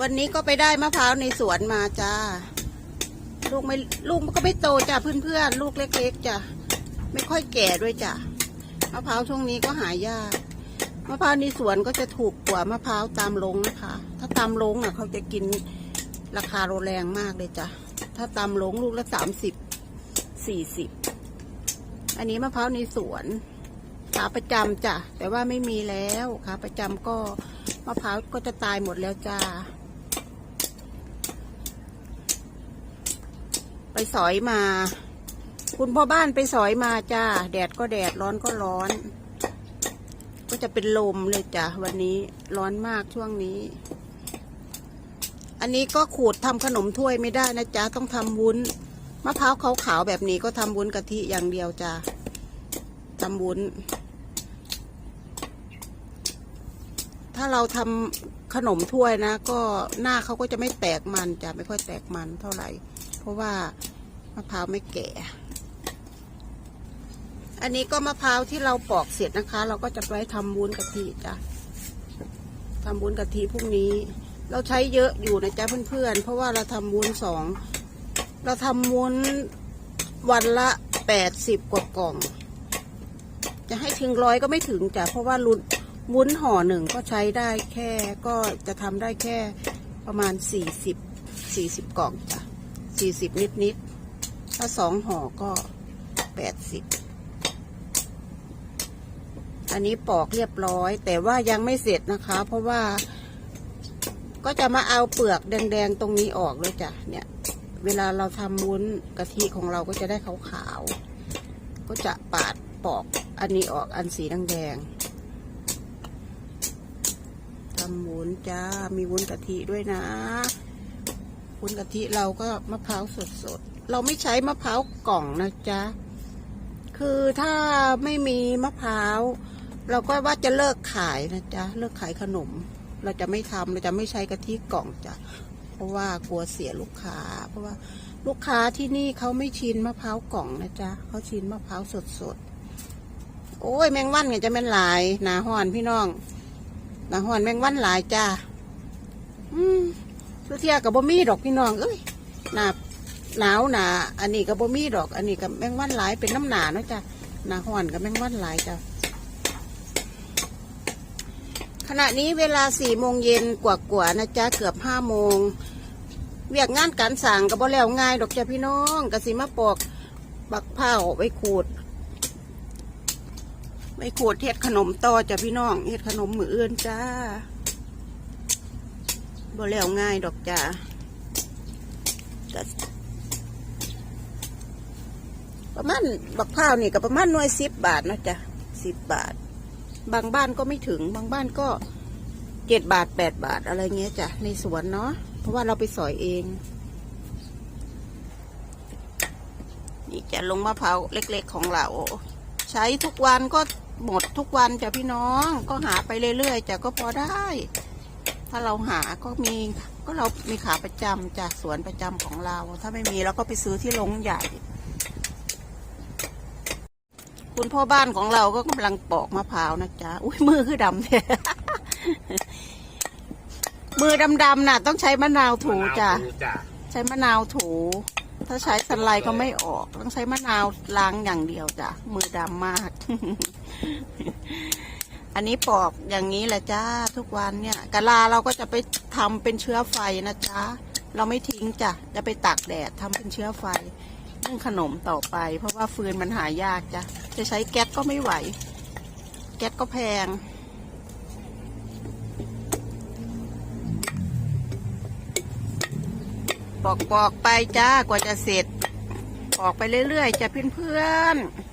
วันนี้ก็ไปได้มะพร้าวในสวนมาจ้า ลูกไม่ลูกก็ไม่โตจ้ะเพื่อนๆลูกเล็กๆจ้ะไม่ค่อยแก่ด้วยจ้ะมะพร้าวช่วงนี้ก็หายากมะพร้าวในสวนก็จะถูกกว่ามะพร้าวตามลงนะคะ ถ้าตามลงอะเขาจะกินราคาโรแรงมากเลยจ้ะถ้าตามลงลูกละสามสิบสี่สิบอันนี้มะพร้าวในสวนขาประจำจ้ะแต่ว่าไม่มีแล้วขาประจำก็มะพร้าวก็จะตายหมดแล้วจ้า ไป สอยมา คุณพ่อบ้านไปสอยมาจ้า แดดก็แดดร้อนก็ร้อน ก็จะเป็นลมเลยจ้ะวันนี้ร้อนมากช่วงนี้ อันนี้ก็ขูดทำขนมถ้วยไม่ได้นะจ๊ะ ต้องทำวุ้นมะพร้าวขาวๆแบบนี้ก็ทำวุ้นกะทิอย่างเดียวจ้ะทำวุ้น ถ้าเราทำขนมถ้วยนะ ก็หน้าเขาก็จะไม่แตกมันจ้ะไม่ค่อยแตกมันเท่าไหร่ เพราะว่า มะพร้าวไม่แก่ อันนี้ก็มะพร้าวที่เราปอกเสร็จนะคะ เราก็จะไปทำวุ้นกะทิจ้ะทำวุ้นกะทิพรุ่งนี้ เราใช้เยอะอยู่นะจ๊ะเพื่อนๆเพราะว่าเราทำวุ้นสอง เราทำวุ้นวันละแปดสิบกว่ากล่อง จะให้ถึงร้อยก็ไม่ถึงจ้ะเพราะว่ารุนวุ้นห่อหนึ่งก็ใช้ได้แค่ก็จะทำได้แค่ประมาณสี่สิบสี่สิบกล่องจ้ะสี่สิบนิดๆ ถ้าสองห่อก็แปดสิบอันนี้ปอกเรียบร้อย แต่ว่ายังไม่เสร็จนะคะ เพราะว่าก็จะมาเอาเปลือกแดงๆตรงนี้ออกเลยจ้ะเนี่ย เวลาเราทำวุ้นกะทิของเราก็จะได้ขาวๆก็จะปาดปอกอันนี้ออกอันสีแดงๆทำวุ้นจ้ามีวุ้นกะทิด้วยนะวุ้นกะทิเราก็มะพร้าวสดๆ เราไม่ใช้มะพร้าวกล่องนะจ๊ะ คือถ้าไม่มีมะพร้าว เราก็ว่าจะเลิกขายนะจ๊ะ เลิกขายขนม เราจะไม่ทำเราจะไม่ใช้กะทิกล่องจ้ะ เพราะว่ากลัวเสียลูกค้า เพราะว่าลูกค้าที่นี่เขาไม่ชินมะพร้าวกล่องนะจ๊ะเขาชินมะพร้าวสดสดๆโอ้ยแมงวันไงจะแม่นหลายหนาห่อนพี่น้องหนาห่อนแมงวันหลายจ้าอืมทุเที่ยกับบ่มีดอกพี่น้องเอ้ยหนา หนาวหนาอันนี้กับบ่มีดอก อันนี้กับแมงวันหลายเป็นน้ำหนาเนาะจ้ะหนาห่อนกับแมงวันหลายจ้ะขณะนี้เวลาสี่โมงเย็นกว่าๆนะจ๊ะเกือบห้าโมงเวียกงานการสั่งก็บ่แล้วง่ายดอกจ้ะพี่น้องกะสิมาปอกบักเผาไว้ขูดไว้ขูดเฮ็ดขนมต่อจ้ะพี่น้องเฮ็ดขนมมืออื่นจ้าบ่แล้วง่ายดอกจ้ะ ประมาณบักเผานี่ก็ประมาณหน่วยสิบบาทนะจ้ะสิบบาท บางบ้านก็ไม่ถึงบางบ้านก็เจ็ดบาทแปดบาทอะไรเงี้ยจ้ะในสวนเนาะเพราะว่าเราไปสอยเองนี่จะลงมะพร้าวเล็ก ๆของเรา ใช้ทุกวันก็หมดทุกวันจ้ะพี่น้องก็หาไปเรื่อยๆจ้ะก็พอได้ ถ้าเราหาก็มีก็เรามีขาประจำจากสวนประจำของเรา ถ้าไม่มีเราก็ไปซื้อที่ลงใหญ่ คุณพ่อบ้านของเราก็กำลังปอกมะพร้าวนะจ๊ะ อุ้ยมือคือดำแท้มือดำๆน่ะ ต้องใช้มะนาวถูจ้ะมนาวถูจ้ะ ใช้มะนาวถู ถ้าใช้สไลด์ก็ไม่ออก ต้องใช้มะนาวล้างอย่างเดียวจ้ะ มือดำมาก อันนี้ปอกอย่างนี้แหละจ้า ทุกวันเนี่ยกะลาเราก็จะไปทำเป็นเชื้อไฟนะจ๊ะ เราไม่ทิ้งจ้ะ จะไปตากแดดทำเป็นเชื้อไฟ นึ่งขนมต่อไป เพราะว่าฟืนมันหายากจ้ะ จะใช้แก๊สก็ไม่ไหว แก๊สก็แพง ปอกปอกๆไปจ้ากว่าจะเสร็จปอกไปเรื่อยๆ จะเพื่อนๆ